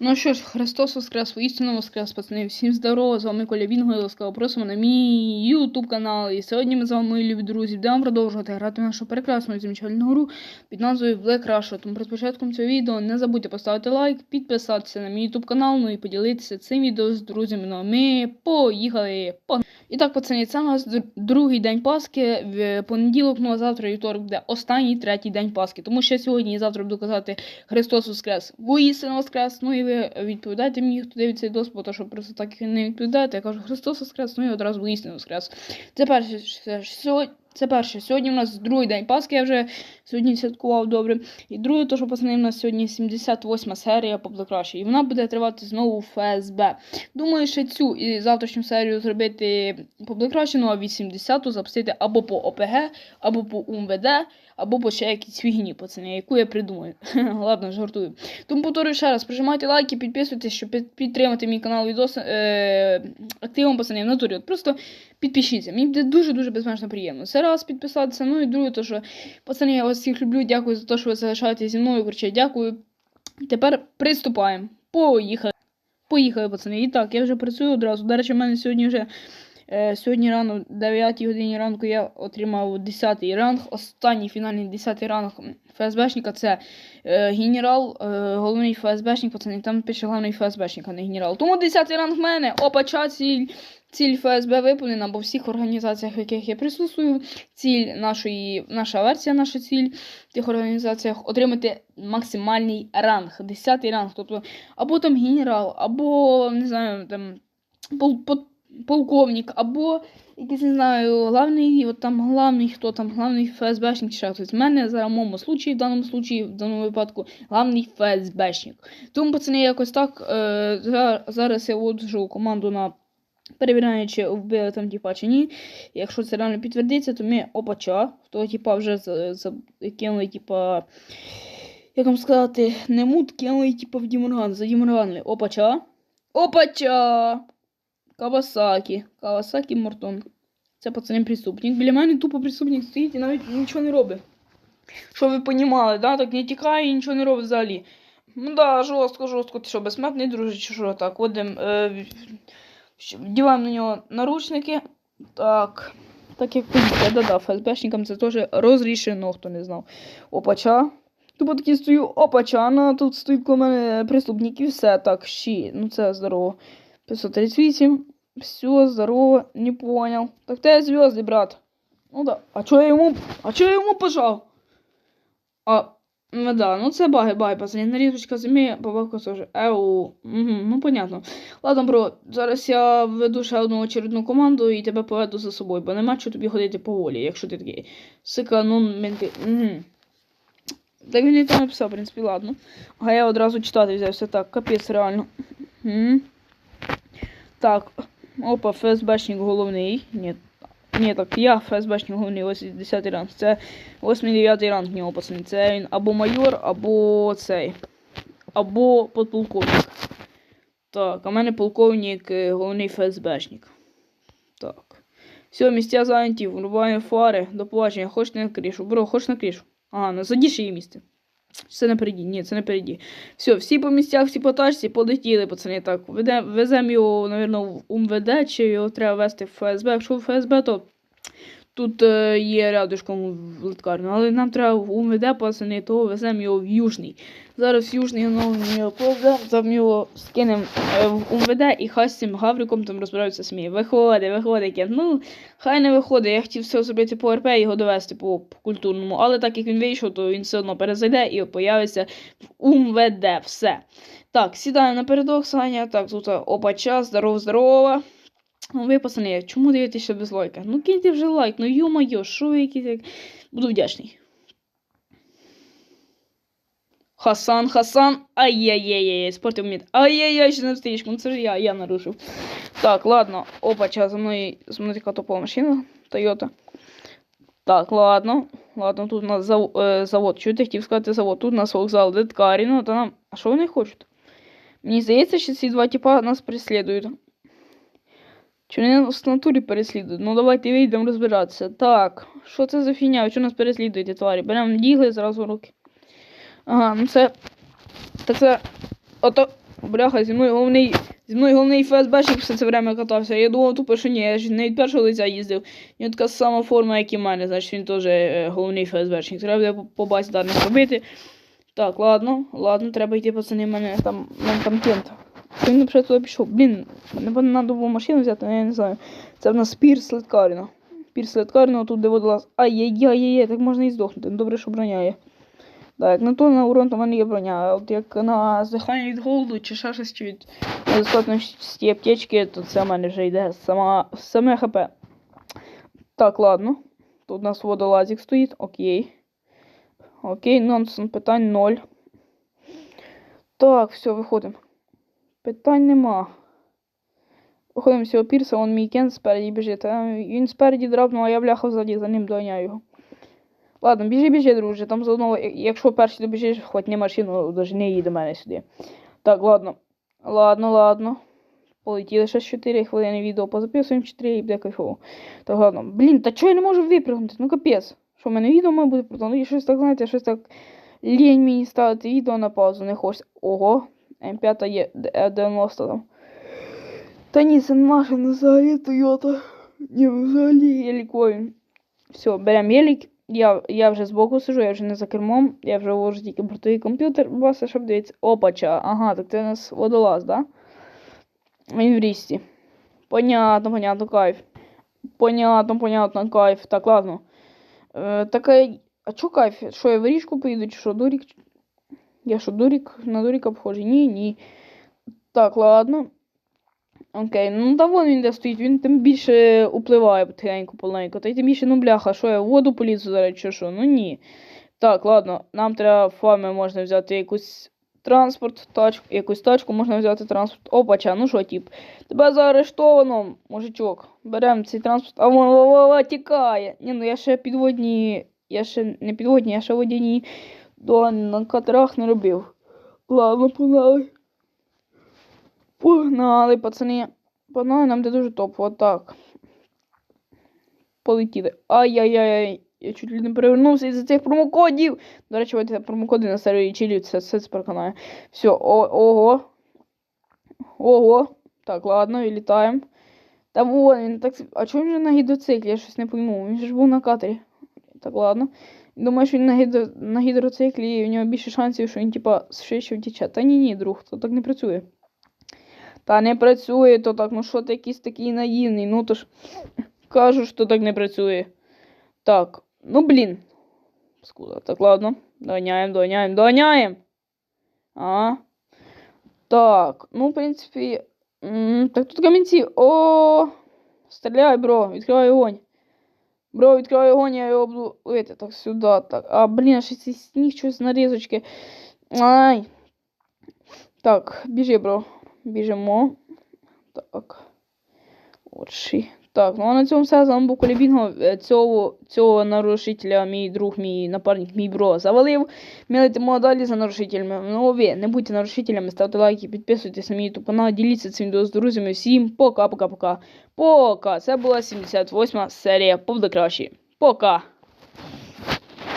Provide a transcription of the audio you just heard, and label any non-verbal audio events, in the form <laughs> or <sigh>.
Ну що ж, Христос Воскрес, воістину Воскрес, пацани. Всім здорово, з вами Коля Вінго ласкаво просимо на мій YouTube канал. І сьогодні ми з вами, мої любі друзі, будемо продовжувати грати в нашу прекрасну і замечательну гру під назвою Black Russia. Тому перед початком цього відео не забудьте поставити лайк, підписатися на мій YouTube канал, ну і поділитися цим відео з друзями. Ну а ми поїхали. Погнали! І так, пацани, це у нас другий день Пасхи, в понеділок, ну а завтра вівторок буде останній третій день Пасхи. Тому що сьогодні і завтра буду казати Христос Воскрес, воістину Воскрес. Ну і ви відповідаєте мені, хто дивиться відео, бо то, що просто так і не відповідаєте. Я кажу Христос Воскрес, ну і одразу воістину Воскрес. Це перше, ж сьогодні. Це перше. Сьогодні у нас другий день Пасхи, я вже сьогодні святкував добре. І друге, то що пацани, у нас сьогодні 78 серія по Black І вона буде тривати знову ФСБ. Думаю, ще цю і завтрашню серію зробити по ну а 80-ту запустити або по ОПГ, або по УМВД, або по ще якійсь фігні, пацани, яку я придумаю. <laughs> Ладно, жартую. Тому повторюю ще раз, прижимайте лайки, підписуйтесь, щоб підтримати мій канал відос е, активом, пацани, в натурі. От просто підпишіться. Мені буде дуже-дуже безмежно приємно. Це раз підписатися, ну і друге, то що, пацани, я вас всіх люблю, дякую за те, що ви залишаєтесь зі мною, короче, дякую. Тепер приступаємо. Поїхали. Поїхали, пацани. І так, я вже працюю одразу. До речі, в мене сьогодні вже сьогодні рано, 9 годині ранку, я отримав 10 ранг. Останній фінальний 10 ранг ФСБшника це е, генерал, е, головний ФСБшник, пацани. Там пише головний ФСБшник, а не генерал. Тому 10 ранг в мене. Опа, ча, ціль. Ціль ФСБ виповнена, бо в всіх організаціях, в яких я присутствую, ціль нашої, наша версія, наша ціль в тих організаціях отримати максимальний ранг, 10 ранг. Тобто, або там генерал, або не знаю, там пол- полковник, або якийсь, не знаю, главний, от там главний, хто там, главний ФСБшник чи ще хтось. В мене зараз в моєму случаї, в даному случаї, в даному випадку, главний ФСБшник. Тому, пацани, якось так. Е, зараз я вводжу команду на перевіряю, чи вбили там типа чи ні. Якщо це реально підтвердиться, то ми опача. Того типа вже за- за- кинули, типа. Як вам сказати, не мут кинули, типа в Дімурган, за Дімурганли. Опача. Опача! Кавасакі. Кавасакі Мортон. Це пацани преступник. Біля мене тупо преступник стоїть і навіть нічого не робить. Щоб ви понімали, да? Так не тікає і нічого не робить взагалі. Ну да, жорстко, жорстко. Ти що, безсмертний, друже, чи що так? Водим. Е, Вдіваємо на нього наручники. Так. Так як поліція, да-да, ФСБшникам це теж розрішено, хто не знав. Опача. Тупо такі стою, опача, на тут стоїть коло мене преступник і все. Так, щі. Ну це здорово. 538. Все, здорово, не понял. Так те зв'язки, брат. Ну да. А чо я йому. А чо я йому пожав? А. Ну да, ну це баги, баги, пацани. Нарізочка землі, бабака теж. Еу. Угу, ну понятно. Ладно, бро, зараз я веду ще одну очередну команду і тебе поведу за собою, бо нема чого тобі ходити поволі, якщо ти такий сика, ну менти. Угу. Так він і там написав, в принципі, ладно. А я одразу читати взявся. Так, капець реально. Угу. Так, опа, ФСБшник головний. Ні. Ні, так, я ФСБшник головний, ось 10 ранг. Це 8-9 ранг нього, пацани. Це він або майор, або цей. Або подполковник. Так, а в мене полковник е, головний ФСБшник. Так. Все, місця зайняті, врубаємо фари. До побачення. Хочеш на кришу? Бро, хочеш на кришу? Ага, на задіше її місце. Це напереді, ні, це напереді. Все, всі по місцях, всі по тачці, полетіли, пацани. Так, веде, веземо його, мабуть, в УМВД, чи його треба вести в ФСБ. Якщо в ФСБ, то тут е, є рядышком в литкарню, але нам треба в УМВД, пацани, то веземо його в Южний. Зараз Южний знову його там його скинемо е, в УМВД і хай з цим гавриком там розбираються самі. Виходить, виходить. Ну, хай не виходить. Я хотів все зробити по РП і його довести по, культурному. Але так як він вийшов, то він все одно перезайде і появиться в УМВД. Все. Так, сідаю напередок, Саня. Так, тут опача, здоров, здорово. Ну, ви, пацани, чому дивитеся без лайка? Ну киньте вже лайк, ну йо-моє, що ви якісь як. Буду вдячний. Хасан, Хасан. Ай-яй-яй-яй, спортив мід. Ай-яй-яй, ще не стрічку. Ну це ж я, я нарушив. Так, ладно. Опа, час за мною, за мною така топова машина. Тойота. Так, ладно. Ладно, тут у нас зав, е, завод. Ти хотів сказати завод? Тут у нас вокзал, де ткарі, ну, та нам. А що вони хочуть? Мені здається, що ці два типа нас переслідують. Чи вони нас в натурі переслідують? Ну давайте вийдемо розбиратися. Так, що це за фігня? Чого нас переслідуєте, тварі? Беремо дігли зразу в руки. Ага, ну це. Та це. Ото. Бляха, зі мною головний, зі мною головний ФСБшник все це время катався. Я думав тупо, що ні, я ж не від першого лиця їздив. У нього така сама форма, як і мене, значить він теж е, головний ФСБшник. Треба буде по- базі даних робити. Так, ладно, ладно, треба йти, пацани, мене там, мене там кент. Він взагалі туди пішов? Блін, напевно, треба було машину взяти, я не знаю. Це в нас Пірс Леткаріна. Пірс Леткаріна, тут де водолаз. Ай-яй-яй-яй, так можна і здохнути. Ну, Добре, що броня є. Так, як на то на урон, то в мене є броня. От як на здихання від голоду чи ще щось чи від недостатності аптечки, то це в мене вже йде сама, саме ХП. Так, ладно. Тут у нас водолазик стоїть, окей. Окей, нонсен, питань ноль. Так, все, виходимо. Питань нема. Виходимо з пірса, он мій кен спереді біжить. Він спереді драпнув, а я бляха ззаді за ним доганяю його. Ладно, біжи, біжи, друже. Там заодно, якщо перший добіжиш, хватні машину, дожини її до мене сюди. Так, ладно. Ладно, ладно. Полетіли ще 4 хвилини відео позаписуємо 4 і буде кайфово. Так, ладно. Блін, та чого я не можу випрыгнути? Ну капець. Що в мене відео має бути? Ну і щось так, знаєте, щось так лінь мені ставити відео на паузу, не хочеться. Ого, М5 є Д- 90 там. Та ні, це наша, не взагалі Тойота. Ні, взагалі гелікові. Все, беремо гелік. Я, я вже збоку сижу, я вже не за кермом, я вже ввожу тільки бортовий комп'ютер, баса, щоб дивитися. Опача, ага, так це у нас водолаз, да? Він в рісті. Понятно, понятно, кайф. Понятно, понятно, кайф. Так, ладно. Е, таке. А чо кайф? Що я в річку поїду, чи що, дурік? Я що, дурік? На дуріка похожий? Ні, ні. Так, ладно. Окей, ну та вон він де стоїть, він тим більше upливає потихеньку поленько. Та й тим більше, ну бляха, що я в воду полізу зараз, чи що? Ну ні. Так, ладно, нам треба фами можна взяти якусь транспорт, тачку, якусь тачку, можна взяти транспорт. Опача, ну що, тип, тебе заарештовано, мужичок. Беремо цей транспорт, а вон ва-ва-ва, тікає. Ні, ну я ще підводні, я ще не підводні, я ще водяні до на катерах не робив. Ладно, погнали. Погнали, пацани. Погнали, нам де дуже топ. Вот так. Полетіли. Ай-яй-яй. Я чуть ли не перевернувся із-за цих промокодів. До речі, от промокоди на сервері чилі, все це переконає. Все, ого. Ого. Так, ладно, і літаємо. Та вон, він так. А чому він же на гідроциклі? Я щось не пойму. Він же ж був на катері. Так, ладно. Думаю, що він на, гідро... на гідроциклі, і в нього більше шансів, що він, типа, швидше втіче. Та ні, ні, друг, то так не працює. Та не працює то так, ну що ти якийсь такий наївний, ну то ж <laughs> кажу, що так не працює. Так, ну блін. Скуда. Так, ладно. Доганяємо, доганяємо, доганяємо. А. Так, ну, в принципі. так тут камінці. О! Стріляй, бро, відкривай огонь. Бро, відкривай огонь, я його буду лити. Так, сюди, так. А, блін, ще цей сніг щось нарізочки. Ай. Так, біжи, бро. Біжимо. Так. Отші. Так, ну а на цьому все. З вами був Колібінго. Е, Цього, цього нарушителя мій друг, мій напарник, мій бро завалив. Ми летимо далі за нарушителями. Ну ви не будьте нарушителями, ставте лайки, підписуйтесь на мій YouTube канал, діліться цим відео з друзями. Всім пока-пока-пока. Пока! Це була 78 серія. Повдокращі. Пока!